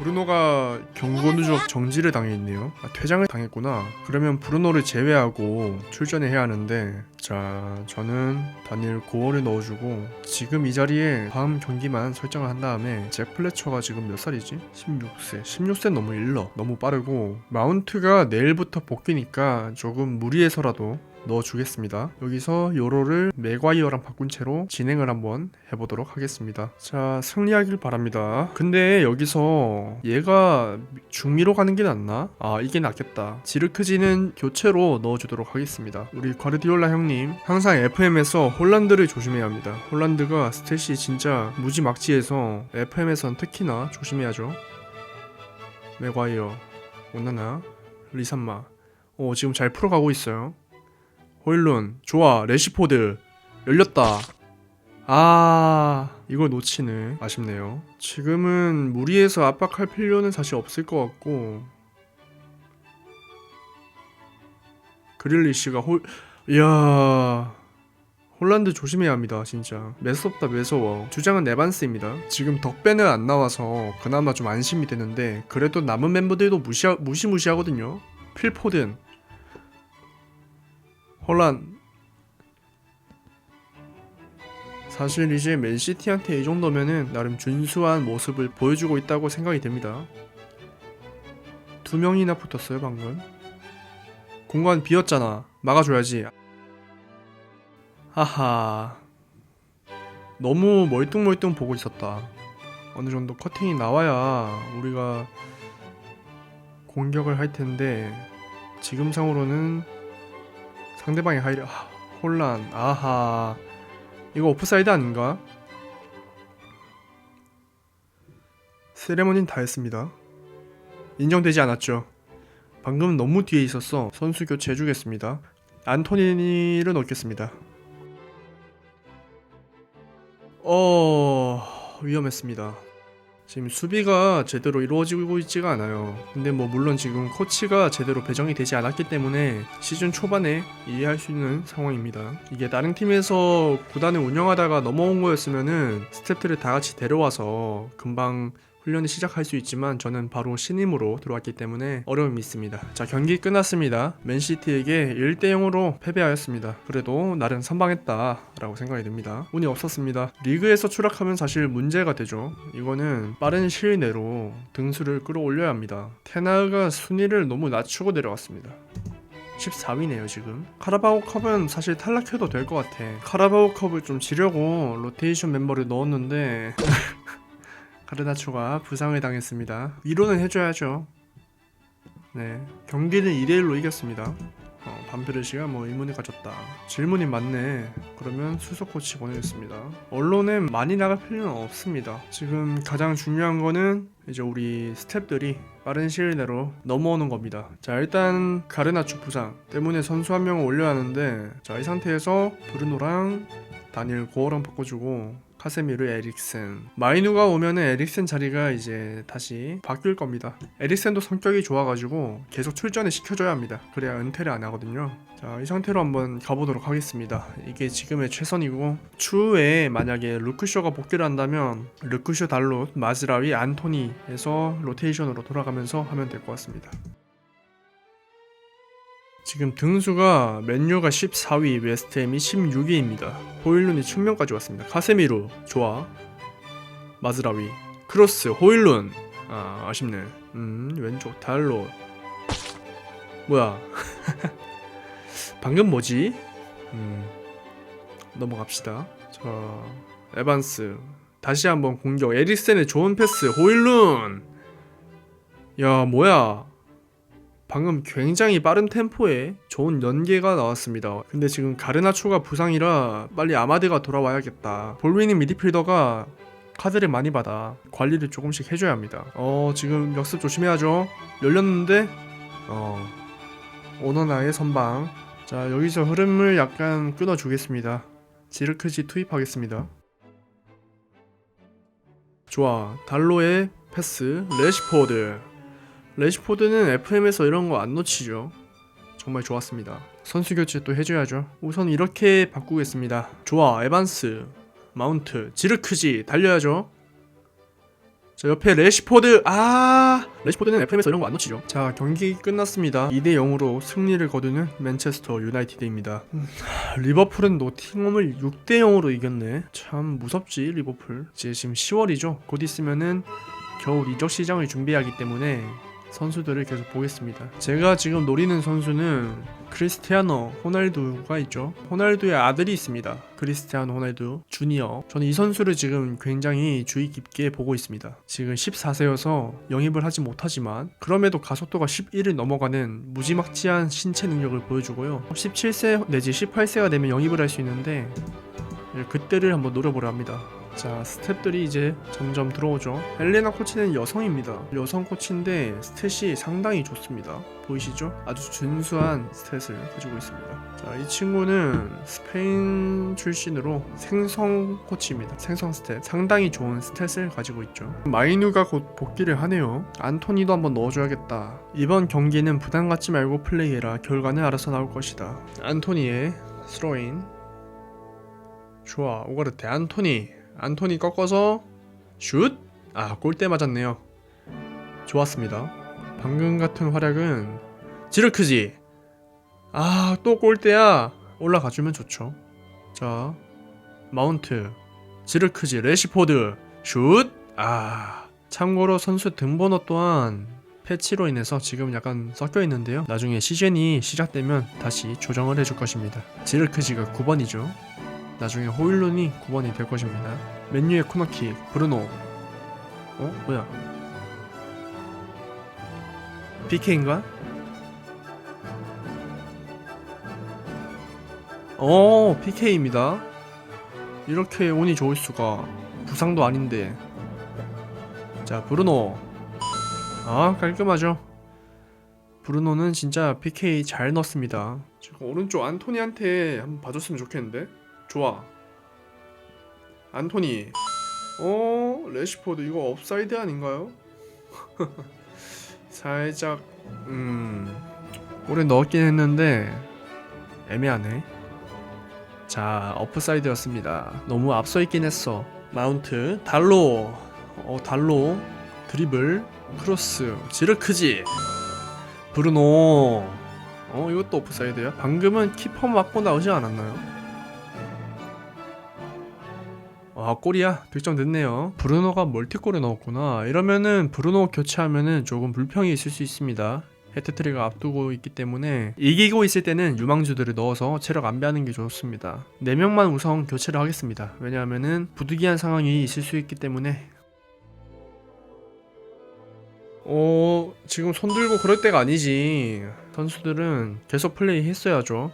브루노가 경고 누적 정지를 당했네요. 아, 퇴장을 당했구나. 그러면 브루노를 제외하고 출전을 해야 하는데 자 저는 다니엘 고어를 넣어주고 지금 이 자리에 다음 경기만 설정을 한 다음에 잭 플래처가 지금 몇 살이지? 16세. 16세 너무 일러. 너무 빠르고 마운트가 내일부터 복귀니까 조금 무리해서라도 넣어주겠습니다. 여기서 요로를 맥과이어랑 바꾼 채로 진행을 한번 해보도록 하겠습니다. 자, 승리하길 바랍니다. 근데 여기서 얘가 중미로 가는 게 낫나? 아, 이게 낫겠다. 지르크지는 교체로 넣어주도록 하겠습니다. 우리 과르디올라 형님, 항상 FM에서 홀란드를 조심해야 합니다. 홀란드가 스탯이 진짜 무지막지해서 FM에선 특히나 조심해야죠. 맥과이어, 오나나, 리산마. 오, 지금 잘 풀어가고 있어요. 호일룬 좋아 레시포드 열렸다 아 이걸 놓치네 아쉽네요 지금은 무리해서 압박할 필요는 사실 없을 것 같고 그릴리시가 홀 이야 홀란드 조심해야 합니다 진짜 매섭다 매서워 주장은 네반스입니다 지금 덕배는 안 나와서 그나마 좀 안심이 되는데 그래도 남은 멤버들도 무시 무시무시하거든요 필포든 홀란 사실 이제 맨시티한테 이 정도면은 나름 준수한 모습을 보여주고 있다고 생각이 됩니다. 두 명이나 붙었어요 방금. 공간 비었잖아. 막아줘야지. 하하. 너무 멀뚱멀뚱 보고 있었다. 어느 정도 커팅이 나와야 우리가 공격을 할 텐데 지금 상으로는 상대방이 하이려 아, 혼란 아하 이거 오프사이드 아닌가? 세레머니는 다 했습니다 인정되지 않았죠 방금 너무 뒤에 있었어 선수 교체 해주겠습니다 안토니를 넣겠습니다 어... 위험했습니다 지금 수비가 제대로 이루어지고 있지가 않아요. 근데 뭐 물론 지금 코치가 제대로 배정이 되지 않았기 때문에 시즌 초반에 이해할 수 있는 상황입니다. 이게 다른 팀에서 구단을 운영하다가 넘어온 거였으면은 스태프들을 다 같이 데려와서 금방 훈련을 시작할 수 있지만 저는 바로 신임으로 들어왔기 때문에 어려움이 있습니다. 자 경기 끝났습니다. 맨시티에게 1대 0으로 패배하였습니다. 그래도 나름 선방했다라고 생각이 듭니다. 운이 없었습니다. 리그에서 추락하면 사실 문제가 되죠. 이거는 빠른 시일 내로 등수를 끌어올려야 합니다. 테나가 순위를 너무 낮추고 내려왔습니다. 14위네요 지금 카라바오 컵은 사실 탈락해도 될 것 같아 카라바오 컵을 좀 지려고 로테이션 멤버를 넣었는데 가르나초가 부상을 당했습니다. 위로는 해줘야죠. 네, 경기는 2대1로 이겼습니다. 어, 반페르시가 뭐 의문을 가졌다. 질문이 많네. 그러면 수석 코치 보내겠습니다. 언론에 많이 나갈 필요는 없습니다. 지금 가장 중요한 거는 이제 우리 스탭들이 빠른 시일 내로 넘어오는 겁니다. 자 일단 가르나초 부상 때문에 선수 한 명을 올려야 하는데 자 이 상태에서 브루노랑 다니엘 고어랑 바꿔주고 카세미르 에릭센. 마이누가 오면은 에릭센 자리가 이제 다시 바뀔 겁니다. 에릭센도 성격이 좋아가지고 계속 출전을 시켜줘야 합니다. 그래야 은퇴를 안 하거든요. 자 이 상태로 한번 가보도록 하겠습니다. 이게 지금의 최선이고 추후에 만약에 루크쇼가 복귀를 한다면 루크쇼 달롯 마즈라위 안토니에서 로테이션으로 돌아가면서 하면 될 것 같습니다 지금 등수가 맨유가 14위, 웨스트햄이 16위입니다. 호일룬이 측면까지 왔습니다. 카세미루 좋아. 마즈라위, 크로스, 호일룬. 아 아쉽네. 음 왼쪽 달로. 뭐야? 방금 뭐지? 음 넘어갑시다. 자 에반스 다시 한번 공격. 에릭센의 좋은 패스. 호일룬. 야 뭐야? 방금 굉장히 빠른 템포에 좋은 연계가 나왔습니다. 근데 지금 가르나초가 부상이라 빨리 아마드가 돌아와야겠다. 볼위닝 미드필더가 카드를 많이 받아 관리를 조금씩 해줘야 합니다. 어 지금 역습 조심해야죠. 열렸는데 어 오너나의 선방. 자 여기서 흐름을 약간 끊어주겠습니다. 지르크지 투입하겠습니다. 좋아 달로의 패스 레시포드 레시포드는 FM에서 이런 거 안 놓치죠. 정말 좋았습니다. 선수 교체 또 해줘야죠. 우선 이렇게 바꾸겠습니다. 좋아, 에반스, 마운트, 지르크지 달려야죠. 자 옆에 레시포드 아 레시포드는 FM에서 이런 거 안 놓치죠 자 경기 끝났습니다 2대 0으로 승리를 거두는 맨체스터 유나이티드입니다 음, 리버풀은 노팅엄을 6대 0으로 이겼네 참 무섭지 리버풀 이제 지금 10월이죠 곧 있으면은 겨울 이적 시장을 준비하기 때문에 선수들을 계속 보겠습니다. 제가 지금 노리는 선수는 크리스티아노 호날두가 있죠. 호날두의 아들이 있습니다. 크리스티아노 호날두 주니어. 저는 이 선수를 지금 굉장히 주의 깊게 보고 있습니다. 지금 14세여서 영입을 하지 못하지만 그럼에도 가속도가 11을 넘어가는 무지막지한 신체 능력을 보여주고요. 17세 내지 18세가 되면 영입을 할 수 있는데 그때를 한번 노려보려 합니다. 자, 스텝들이 이제 점점 들어오죠. 헬레나 코치는 여성입니다. 여성 코치인데 스탯이 상당히 좋습니다. 보이시죠? 아주 준수한 스탯을 가지고 있습니다. 자, 이 친구는 스페인 출신으로 생성 코치입니다. 생성 스탯. 상당히 좋은 스탯을 가지고 있죠. 마이누가 곧 복귀를 하네요. 안토니도 한번 넣어줘야겠다. 이번 경기는 부담 갖지 말고 플레이해라. 결과는 알아서 나올 것이다. 안토니의 스로인. 좋아, 오가르테 안토니. 안토니 꺾어서 슛! 아, 골대 맞았네요. 좋았습니다. 방금 같은 활약은 지르크지. 아, 또 골대야. 올라가 주면 좋죠. 자, 마운트, 지르크지, 레시포드, 슛! 아, 참고로 선수 등번호 또한 패치로 인해서 지금 약간 섞여 있는데요. 나중에 시즌이 시작되면 다시 조정을 해줄 것입니다. 지르크지가 9번이죠. 나중에 호일론이 9번이 될 것입니다. 맨유의 코너킥, 브루노. 어? 뭐야? PK인가? 어, PK입니다. 이렇게 운이 좋을 수가. 부상도 아닌데. 자, 브루노. 아, 깔끔하죠. 브루노는 진짜 PK 잘 넣습니다. 지금 오른쪽 안토니한테 한번 봐줬으면 좋겠는데? 좋아. 안토니. 어, 레시포드 이거 업사이드 아닌가요? 살짝 음. 올해 넣었긴 했는데 애매하네. 자, 업사이드였습니다. 너무 앞서 있긴 했어. 마운트, 달로. 어, 달로. 드리블, 크로스, 지르크지. 브루노. 어, 이것도 오프사이드야? 방금은 키퍼 맞고 나오지 않았나요? 아 골이야? 득점 됐네요. 브루노가 멀티골을 넣었구나. 이러면은 브루노 교체하면은 조금 불평이 있을 수 있습니다. 헤트트릭을 앞두고 있기 때문에 이기고 있을 때는 유망주들을 넣어서 체력 안배하는 게 좋습니다. 4명만 우선 교체를 하겠습니다. 왜냐하면은 부득이한 상황이 있을 수 있기 때문에. 어 지금 손 들고 그럴 때가 아니지. 선수들은 계속 플레이 했어야죠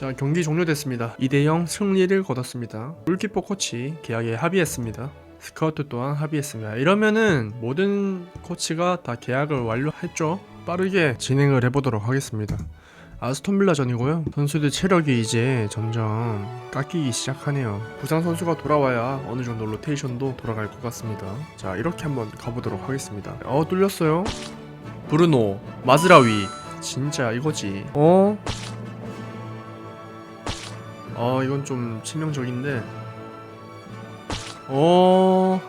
자 경기 종료됐습니다. 2대0 승리를 거뒀습니다. 골키퍼 코치 계약에 합의했습니다. 스카우트 또한 합의했습니다. 이러면은 모든 코치가 다 계약을 완료했죠. 빠르게 진행을 해보도록 하겠습니다. 아스톤빌라전이고요. 선수들 체력이 이제 점점 깎이기 시작하네요. 부상 선수가 돌아와야 어느 정도 로테이션도 돌아갈 것 같습니다. 자 이렇게 한번 가보도록 하겠습니다. 어 뚫렸어요. 브루노, 마즈라위, 진짜 이거지. 어? 아 이건 좀 치명적인데. 어